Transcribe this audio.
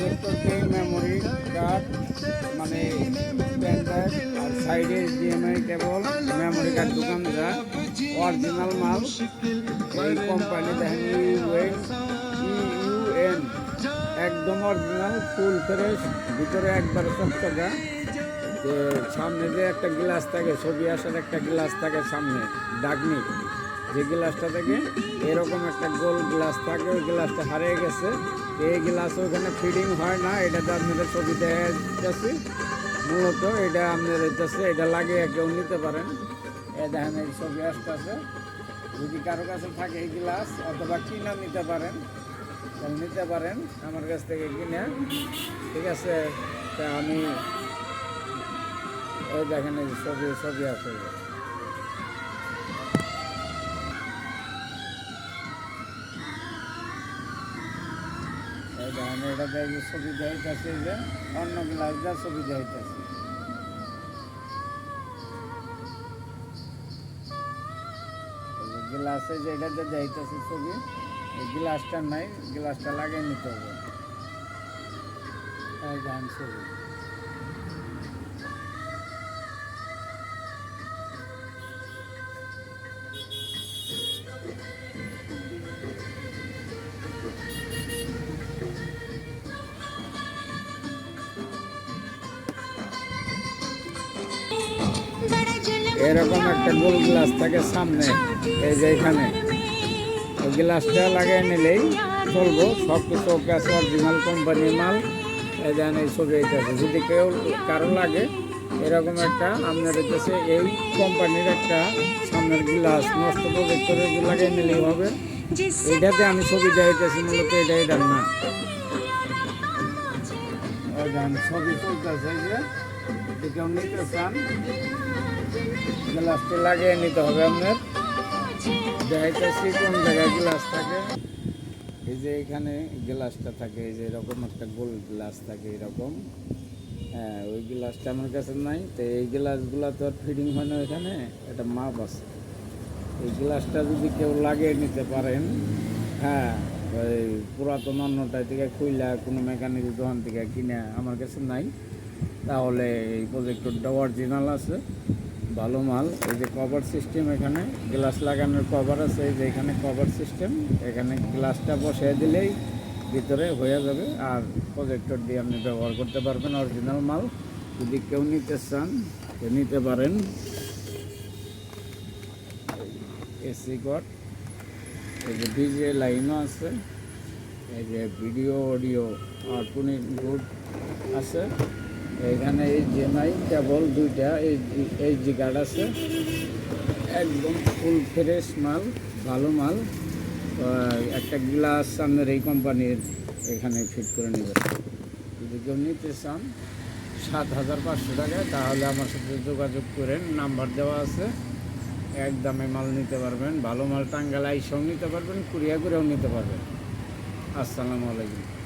প্রজেক্টরকে memory card মানে pen drive আর সাইডে জিএমআই কেবল মেমোরি কার্ড দোকান যা অরিজিনাল মাল, এই কোম্পানি দেখেন ইউএন ইউএন একদম অরিজিনাল ফুল ফ্রেশ ভিতরে একবারে চকচকা যে সামনে যে একটা গ্লাস থাকে, ছবি আসার একটা গ্লাস থাকে সামনে, ডাকনি। যে গ্লাসটা থেকে এরকম একটা গোল গ্লাস থাকে, ওই গ্লাসটা হারিয়ে গেছে। এই গ্লাস ওখানে ফিডিং হয় না এটাতে আপনাদের ছবি দেখা যাচ্ছে মূলত এটা আপনাদের হচ্ছে এটা লাগিয়ে কেউ নিতে পারেন। এ দেখেন, এই ছবি আসতেছে। যদি কারও কাছে থাকে এই গ্লাস, অথবা কিনা নিতে পারেন নিতে পারেন, আমার কাছ থেকে কিনে। ঠিক আছে, তা আমি এই দেখেন, এই ছবি ছবি আছে। দেখেন এটা দেখে ছবি দেখাইতেছে যে অন্য গ্লাস যা ছবি দেখাইতেছে গ্লাসে যেটা যে দেখাইতেছে ছবি এই গ্লাসটা নাই গ্লাসটা লাগিয়ে নিতে হবে এই দেখেন ছবি এরকম একটা গোল গ্লাস থাকে সামনে, এই যে এখানে। ওই গ্লাসটা লাগিয়ে নিলেই চলবো, সব কিছু ওকে আছে কোম্পানির মাল, এই দেন এই ছবি এইটাছে যদি কেউ কারও লাগে, এরকম একটা আপনার হচ্ছে এই কোম্পানির একটা সামনের গ্লাস নষ্ট প্রজেক্ট লাগিয়ে নিলেই হবে। এটাতে আমি ছবি দেখাইতেছি, মূলত এটা এটার না ছবি চলতেছে যে কেউ নিতে চান গ্লাসটা লাগিয়ে নিতে হবে আপনার। দেখাইতেছি কোন জায়গায় গ্লাস থাকে? এই যে এখানে গ্লাসটা থাকে, এই যে এরকম একটা গোল গ্লাস থাকে এরকম। হ্যাঁ ওই গ্লাসটা আমার কাছে নাই, তো এই গ্লাসগুলো তো আর ফিডিং হয় না এখানে একটা মাপ আছে। এই গ্লাসটা যদি কেউ লাগিয়ে নিতে পারেন হ্যাঁ ওই পুরাতন অন্যটা থেকে খুইলা কোনো মেকানিক দোকান থেকে কিনে আমার কাছে নাই, তাহলে এই প্রজেক্টরটা অরিজিনাল আছে। ভালো মাল। এই যে কভার সিস্টেম এখানে গ্লাস লাগানোর কভার আছে, এই যে এখানে কভার সিস্টেম এখানে গ্লাসটা বসিয়ে দিলেই ভিতরে হয়ে যাবে। আর প্রজেক্টর দিয়ে আপনি ব্যবহার করতে পারবেন অরিজিনাল মাল। যদি কেউ নিতে চান নিতে পারেন। এসি কট এই যে ডিজে লাইনও আছে, এই যে ভিডিও অডিও আউটপুট ইনপুট আছে। এখানে এই জেমআই কেবল দুইটা, এই জি কার্ড আছে। একদম ফুল ফ্রেশ মাল, ভালো মাল। একটা গ্লাস আপনার এই কোম্পানির এখানে ফিট করে নেবেন যদি কেউ নিতে চান, সাত হাজার পাঁচশো টাকা, তাহলে আমার সাথে যোগাযোগ করেন, নাম্বার দেওয়া আছে। এক দামে মাল নিতে পারবেন, ভালো মাল টাঙ্গাল আইসেও নিতে পারবেন কুরিয়া করেও নিতে পারবেন। আসসালামু আলাইকুম।